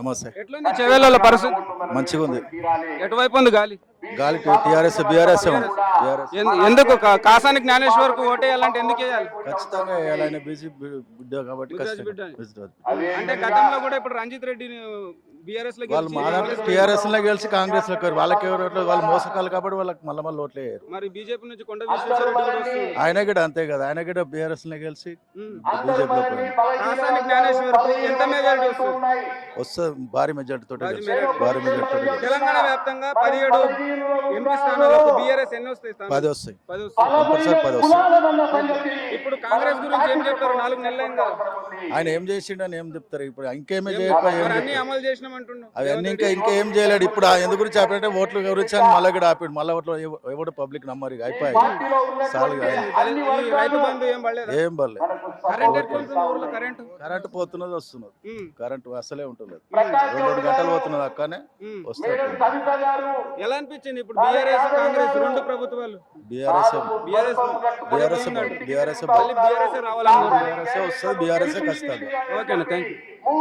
నమస్తే. ఎట్లుంది చెవేళ్ళ పరిస్థితి మంచిగా ఉంది ఎటువైపు ఉంది గాలి? గాలి టీఆర్ఎస్ బీఆర్ఎస్ ఎందుకు కా- కాసానికి జ్ఞానేశ్వర్కు ఓటేయాలంటే ఎందుకు వేయాలి? ఖచ్చితంగా వేయాలి. బీజీ బిడ్డ కాబట్టి. అంటే గతంలో కూడా ఇప్పుడు రంజిత్లో వాళ్ళు మా టీఆర్ఎస్లో గెలిచి కాంగ్రెస్లో వాళ్ళకి ఎవరు వాళ్ళు మోసకాలు కాబట్టి వాళ్ళకి మళ్ళీ మళ్ళీ ఓట్లు వేయరు. మరి బీజేపీ నుంచి కొండ. ఆయన కూడా అంతే కదా ఆయన కూడా బీఆర్ఎస్లో గెలిచి. బీజేపీలో వస్తుంది? భారీ మెజార్టీ తోటి భారీ మెజారిటీ. తోటి. తెలంగాణ వ్యాప్తంగా పదిహేడు ఎంపీ స్థానాలకు బీఆర్ఎస్ ఎన్ని వస్తాయి స్థానాలు? పది వస్తాయి. పది వస్తాయి. కంపల్సరీ పది వస్తాయి. ఇప్పుడు కాంగ్రెస్ గురించి ఏం చెప్తారు? నాలుగు నెలలైంది ఆయన ఏం చేసిండని ఏం చెప్తారు? ఇప్పుడు ఇంకేమీ చేయకపోయి ఏం మరి అన్ని చెప్తారు? అమలు చేసినామంటుండు? అవన్నీ ఇంకా ఇంకా ఏం చేయలేడు. ఇప్పుడు ఆ ఎందు గురించి ఆపాడంటే ఓట్లు గురించి అని మళ్ళీ కూడా ఆపాడు. మళ్ళీ ఓట్లు ఎవ- ఎవడు పబ్లిక్ నమ్మరు అయిపోయాయి. ఏం పర్లేదు కరెంట్ ఎట్లా ఉంటుంది ఊర్లో? కరెంట్? కరెంట్ పోతున్నది వస్తున్నది. కరెంట్ అసలే ఉంటలేదు. రెండు రెండు గంటలు పోతున్నది అక్కనే. వస్తుంది. ఎలా అనిపించింది ఇప్పుడు బీఆర్ఎస్ కాంగ్రెస్ రెండు ప్రభుత్వాలు? BRS BRS BRS BRS BRS వస్తుంది బీఆర్ఎస్ ఖచ్చితంగా ఓకేనా థ్యాంక్ యూ